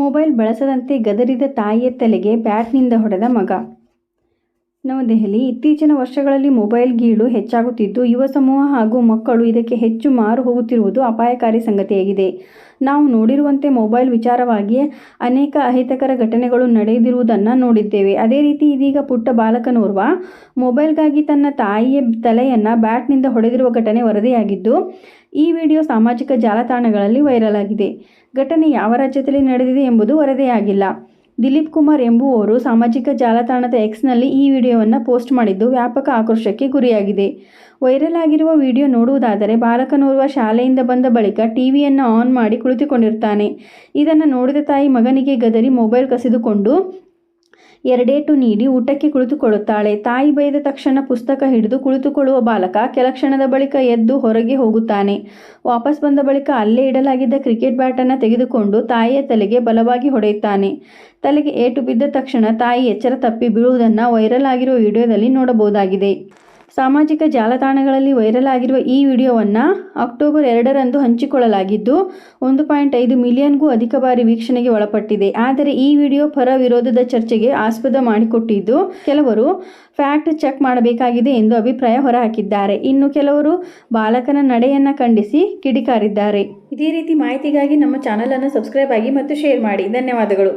Mobile ಬಳಸದಂತೆ ಗದರಿದ ತಾಯಿಯ ತಲೆಗೆ ಬ್ಯಾಟ್ನಿಂದ ಹೊಡೆದ ಮಗ. ನವದೆಹಲಿ ಇತ್ತೀಚಿನ ವರ್ಷಗಳಲ್ಲಿ ಮೊಬೈಲ್ ಗೀಳು ಹೆಚ್ಚಾಗುತ್ತಿದ್ದು, ಯುವ ಸಮೂಹ ಹಾಗೂ ಮಕ್ಕಳು ಇದಕ್ಕೆ ಹೆಚ್ಚು ಮಾರು ಹೋಗುತ್ತಿರುವುದು ಅಪಾಯಕಾರಿ ಸಂಗತಿಯಾಗಿದೆ. ನಾವು ನೋಡಿರುವಂತೆ ಮೊಬೈಲ್ ವಿಚಾರವಾಗಿಯೇ ಅನೇಕ ಅಹಿತಕರ ಘಟನೆಗಳು ನಡೆದಿರುವುದನ್ನು ನೋಡಿದ್ದೇವೆ. ಅದೇ ರೀತಿ ಇದೀಗ ಪುಟ್ಟ ಬಾಲಕನೋರ್ವ ಮೊಬೈಲ್ಗಾಗಿ ತನ್ನ ತಾಯಿಯ ತಲೆಯನ್ನು ಬ್ಯಾಟ್ನಿಂದ ಹೊಡೆದಿರುವ ಘಟನೆ ವರದಿಯಾಗಿದ್ದು, ಈ ವಿಡಿಯೋ ಸಾಮಾಜಿಕ ಜಾಲತಾಣಗಳಲ್ಲಿ ವೈರಲ್ ಆಗಿದೆ. ಘಟನೆ ಯಾವ ರಾಜ್ಯದಲ್ಲಿ ನಡೆದಿದೆ ಎಂಬುದು ವರದಿಯಾಗಿಲ್ಲ. ದಿಲೀಪ್ ಕುಮಾರ್ ಎಂಬುವವರು ಸಾಮಾಜಿಕ ಜಾಲತಾಣದ ಎಕ್ಸ್ನಲ್ಲಿ ಈ ವಿಡಿಯೋವನ್ನು ಪೋಸ್ಟ್ ಮಾಡಿದ್ದು ವ್ಯಾಪಕ ಆಕ್ರೋಶಕ್ಕೆ ಗುರಿಯಾಗಿದೆ. ವೈರಲ್ ಆಗಿರುವ ವಿಡಿಯೋ ನೋಡುವುದಾದರೆ ಬಾಲಕನೋರ್ವ ಶಾಲೆಯಿಂದ ಬಂದ ಬಳಿಕ ಟಿವಿಯನ್ನು ಆನ್ ಮಾಡಿ ಕುಳಿತುಕೊಂಡಿರ್ತಾನೆ. ಇದನ್ನು ನೋಡಿದ ತಾಯಿ ಮಗನಿಗೆ ಗದರಿ ಮೊಬೈಲ್ ಕಸಿದುಕೊಂಡು ಎರಡೇಟು ನೀಡಿ ಊಟಕ್ಕೆ ಕುಳಿತುಕೊಳ್ಳುತ್ತಾಳೆ. ತಾಯಿ ಬೈದ ತಕ್ಷಣ ಪುಸ್ತಕ ಹಿಡಿದು ಕುಳಿತುಕೊಳ್ಳುವ ಬಾಲಕ ಕೆಲಕ್ಷಣದ ಬಳಿಕ ಎದ್ದು ಹೊರಗೆ ಹೋಗುತ್ತಾನೆ. ವಾಪಸ್ ಬಂದ ಬಳಿಕ ಅಲ್ಲೇ ಇಡಲಾಗಿದ್ದ ಕ್ರಿಕೆಟ್ ಬ್ಯಾಟನ್ನು ತೆಗೆದುಕೊಂಡು ತಾಯಿಯ ತಲೆಗೆ ಬಲವಾಗಿ ಹೊಡೆಯುತ್ತಾನೆ. ತಲೆಗೆ ಏಟು ಬಿದ್ದ ತಕ್ಷಣ ತಾಯಿ ಎಚ್ಚರ ತಪ್ಪಿ ಬೀಳುವುದನ್ನು ವೈರಲ್ ಆಗಿರುವ ವಿಡಿಯೋದಲ್ಲಿ ನೋಡಬಹುದಾಗಿದೆ. ಸಾಮಾಜಿಕ ಜಾಲತಾಣಗಳಲ್ಲಿ ವೈರಲ್ ಆಗಿರುವ ಈ ವಿಡಿಯೋವನ್ನು ಅಕ್ಟೋಬರ್ ಎರಡರಂದು ಹಂಚಿಕೊಳ್ಳಲಾಗಿದ್ದು, ಒಂದು ಪಾಯಿಂಟ್ ಐದು ಮಿಲಿಯನ್ಗೂ ಅಧಿಕ ಬಾರಿ ವೀಕ್ಷಣೆಗೆ ಒಳಪಟ್ಟಿದೆ. ಆದರೆ ಈ ವಿಡಿಯೋ ಪರ ವಿರೋಧದ ಚರ್ಚೆಗೆ ಆಸ್ಪದ ಮಾಡಿಕೊಟ್ಟಿದ್ದು, ಕೆಲವರು ಫ್ಯಾಕ್ಟ್ ಚೆಕ್ ಮಾಡಬೇಕಾಗಿದೆ ಎಂದು ಅಭಿಪ್ರಾಯ ಹೊರಹಾಕಿದ್ದಾರೆ. ಇನ್ನು ಕೆಲವರು ಬಾಲಕನ ನಡೆಯನ್ನು ಖಂಡಿಸಿ ಕಿಡಿಕಾರಿದ್ದಾರೆ. ಇದೇ ರೀತಿ ಮಾಹಿತಿಗಾಗಿ ನಮ್ಮ ಚಾನಲನ್ನು ಸಬ್ಸ್ಕ್ರೈಬ್ ಆಗಿ ಮತ್ತು ಶೇರ್ ಮಾಡಿ. ಧನ್ಯವಾದಗಳು.